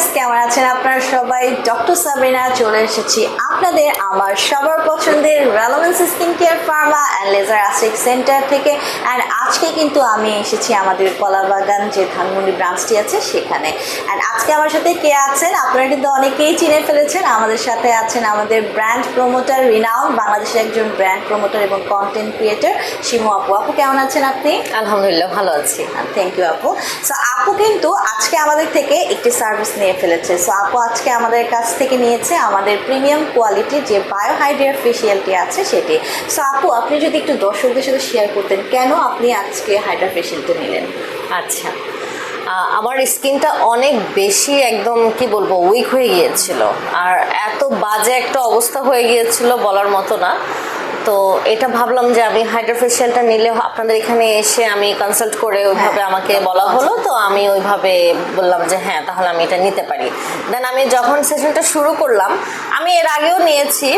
Viewers, কেমন আছেন আপনারা সবাই? ডক্টর সাবিনা, চলে এসেছি আপনাদের আমার সবার পছন্দের relevance skin care pharma and laser aesthetic centre থেকে। অ্যান্ড আজকে কিন্তু আমি এসেছি আমাদের কলাবাগান যে ধানমন্ডি ব্রাঞ্চটি আছে সেখানে। অ্যান্ড আজকে আমার সাথে কে আছেন? আপনারা কিন্তু অনেকেই চিনে ফেলেছেন। আমাদের সাথে আছেন আমাদের ব্র্যান্ড প্রমোটার রিনাউন বাংলাদেশের একজন ব্র্যান্ড প্রমোটার এবং কন্টেন্ট ক্রিয়েটর শিমু আপু। আপু কেমন আছেন আপনি? আলহামদুলিল্লাহ ভালো আছি। থ্যাংক ইউ আপু। সো আপু কিন্তু আজকে আমাদের থেকে একটি সার্ভিস নিয়ে ফেলেছে। সো আপু আজকে আমাদের কাছ থেকে নিয়েছে আমাদের প্রিমিয়াম কোয়ালিটির যে বায়োহাইড্রিয়া ফেসিয়ালটি আছে সেটি। সো আপু আপনি যদি একটু দর্শকদের সাথে শেয়ার করতেন কেন আপনি আজকে হাইড্রা ফেসিয়ালটি নিলেন? আচ্ছা আমার স্কিনটা অনেক বেশি একদম কি বলব উইক হয়ে গিয়েছিল। আর এত বাজে একটা অবস্থা হয়ে গিয়েছিল বলার মতো না। তো এটা ভাবলাম যে আমি হাইড্রোফেশিয়ালটা নিলে আপনাদের এখানে এসে আমি কনসাল্ট করে ওইভাবে আমাকে বলা হলো। তো আমি ওইভাবে বললাম যে হ্যাঁ তাহলে আমি এটা নিতে পারি। দেন আমি যখন সেশনটা শুরু করলাম আমি এর আগেও নিয়েছি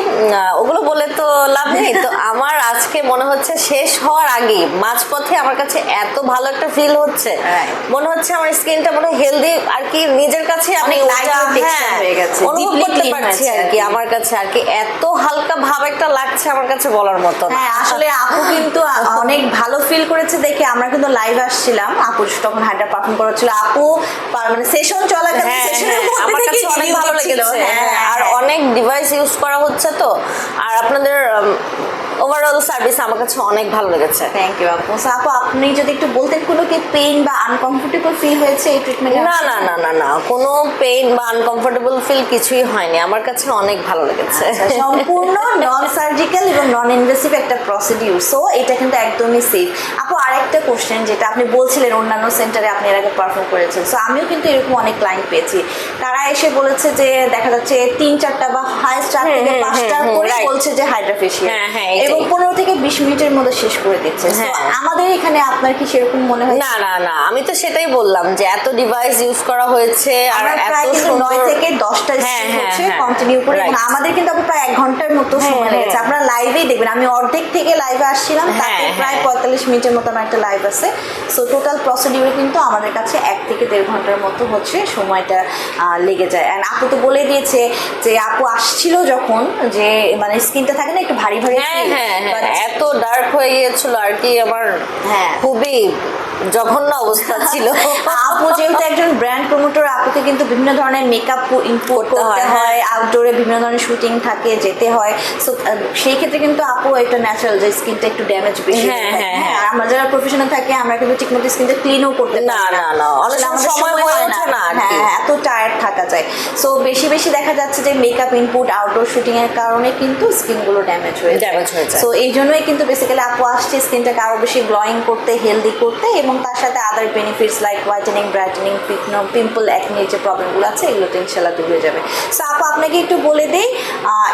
ওগুলো বলে তো লাভ নেই। তো আমার আজকে মনে হচ্ছে শেষ হওয়ার আগে মাঝপথে আমার কাছে এত ভালো একটা ফিল হচ্ছে। মনে হচ্ছে আমার স্কিনটা মনে হেলদি আর কি নিজের কাছে আমি হ্যাঁ, অনুভব করতে পারছি আর কি। আমার কাছে আর কি। এত হালকা ভাব একটা লাগছে আমার কাছে বলার মতো হ্যাঁ আসলে আপু কিন্তু অনেক ভালো ফিল করেছে দেখে আমরা কিন্তু লাইভ আসছিলাম। আপু তখন পারফর্ম করেছিল আপু মানে সেশন চলাকালীন সেশনের হ্যাঁ, মধ্যে আমার থেকে কাছে অনেক ভালো দিচ্ছিল। লেগেছে। হ্যাঁ, আর। অনেক ডিভাইস ইউজ করা হচ্ছে তো? আর আপনাদের ওভারঅল সার্ভিস আমার কাছে অনেক ভালো লেগেছে। থ্যাংক ইউ আপু আপু আপনি যদি একটু বলতেন কোনো কি পেইন বা আনকমফোর্টেবল ফিল হয়েছে এই ট্রিটমেন্টে না না না না না। কোনো পেইন বা আনকমফোর্টেবল ফিল কিছুই হয়নি। আমার কাছে অনেক ভালো লেগেছে। আচ্ছা, সম্পূর্ণ নন সার্জিক্যাল এবং নন ইনভেসিভ একটা প্রসিডিউর সো এটা কিন্তু একদমই সেফ আপু আরেকটা কোশ্চেন যেটা আপনি বলছিলেন অন্যান্য সেন্টারে আপনি এর আগে পারফর্ম করেছেন। সো আমিও কিন্তু এরকম অনেক ক্লায়েন্ট পেয়েছি। তারা এসে বলেছে যে দেখা যাচ্ছে তিন চারটা বা হাইস্ট চার থেকে পাঁচটা করে বলছে যে হাইড্রাফেশিয়াল হ্যাঁ, হ্যাঁ। এবং পনেরো থেকে বিশ মিনিটের মধ্যে শেষ করে দিচ্ছে। হ্যাঁ। আমাদের এখানে আপনার কি সেরকম মনে হয় না না না আমি তো সেটাই বললাম যে এত ডিভাইস ইউজ করা হয়েছে আর এত নয় থেকে দশটা হ্যাঁ, হ্যাঁ, হচ্ছে। কন্টিনিউ করে। আমাদের কিন্তু প্রায় এক ঘণ্টার মতো সময় লেগেছে। আপনারা লাইভেই দেখবেন। আমি অর্ধেক থেকে লাইভে আসছিলাম তাতে প্রায়। পঁয়তাল্লিশ মিনিটের মতো আমার একটা লাইভ আছে। সো টোটাল প্রসিডিউরে কিন্তু আমাদের কাছে এক থেকে দেড় ঘণ্টার মতো হচ্ছে সময়টা আহ, লেগে যায়। অ্যান্ড আপু তো বলে দিয়েছে যে আপু আসছিল যখন যে মানে স্কিনটা থাকে না একটু ভারী ভারী হ্যাঁ হ্যাঁ হ্যাঁ। এত ডার্ক হয়ে গিয়েছিল আর কি আমার হ্যাঁ। খুবই জঘন্য অবস্থা ছিল। আপু যেহেতু একজন ব্র্যান্ড প্রমোটর আপুকে কিন্তু বিভিন্ন ধরনের মেকআপ ইম্পোর্ট করতে হয়। আউটডোরে বিভিন্ন ধরনের শুটিং থাকে যেতে হয়। সো সেই ক্ষেত্রে কিন্তু আপু ন্যাচারাল যে স্কিনটা একটু ড্যামেজ বেশি হ্যাঁ, হ্যাঁ, আমরা যারা প্রফেশনাল থাকি আমরা কিন্তু ঠিকমতো স্কিনটা ক্লিনও করতে না, না, না, সময় হয় না। হ্যাঁ এত টায়ার্ড থাকা যায়। সো বেশি বেশি দেখা যাচ্ছে যে মেকআপ ইনপুট আউটডোর শুটিং এর কারণে কিন্তু স্কিনগুলো ড্যামেজ হয়ে Damage হয়ে যায়। সো এই জন্যই কিন্তু বেসিক্যালি আপু আসছে স্কিনটাকে আরও বেশি গ্লোয়িং করতে হেলদি করতে এবং তার সাথে other benefits like whitening brightening pimple অ্যাকনির যে প্রবলেমগুলো আছে এগুলো তো ইনশাল্লাহ হয়ে যাবে। সো আপু, আপনাকে একটু বলে দিই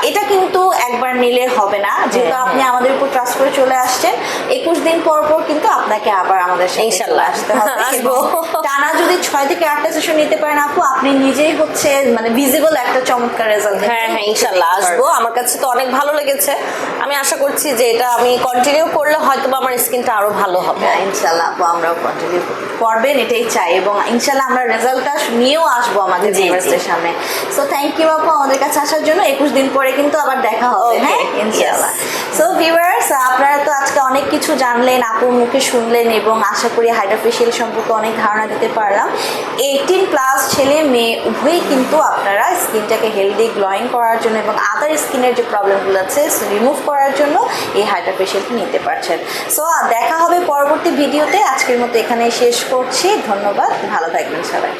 এটা কিন্তু একবার নিলে হবে না। যেহেতু হ্যাঁ, আপনি আমাদের উপর ট্রাস্ট করে চলে আসছেন একুশ দিন পর পর কিন্তু আপনাকে আবার আমাদের ইনশাল্লাহ। আসতে হবে। টানা যদি ছয় থেকে আটটা সেশন নিতে পারেন আপু আপনি নিজেই হচ্ছে মানে ভিজিবল একটা চমৎকার রেজাল্ট হ্যাঁ হ্যাঁ ইনশাল্লাহ আসব। আমার কাছে তো অনেক ভালো লেগেছে। আমি আশা করছি যে এটা আমি কন্টিনিউ করলে হয়তো বা আমার স্কিনটা আরও ভালো হবে। হ্যাঁ ইনশাল্লাহ আপু আমরাও কন্টিনিউ করবেন এটাই চাই। এবং ইনশাল্লাহ আমরা রেজাল্টটা নিয়েও আসব আমাদের। সামনে। সো থ্যাংক ইউ আপু আমাদের কাছে আসার জন্য। একুশ দিন পরে কিন্তু আবার দেখা হবে হ্যাঁ? yes. সো ভিউয়ার্স আপনারা তো আজকে অনেক কিছু জানলেন আপুর মুখে শুনলেন এবং আশা করি হাইড্রোফেশিয়াল সম্পর্কে অনেক ধারণা দিতে পারলাম। এইটিন প্লাস ছেলে মেয়ে উভয়ই কিন্তু আপনারা স্কিনটাকে হেলদি গ্লোয়িং করার জন্য এবং আদার স্কিনের যে প্রবলেমগুলো আছে রিমুভ করার জন্য এই হাইড্রোফেশিয়ালটি নিতে পারছেন। সো দেখা হবে পরবর্তী ভিডিওতে আজকের মতো এখানে শেষ করছি। ধন্যবাদ। ভালো থাকবেন সবাই।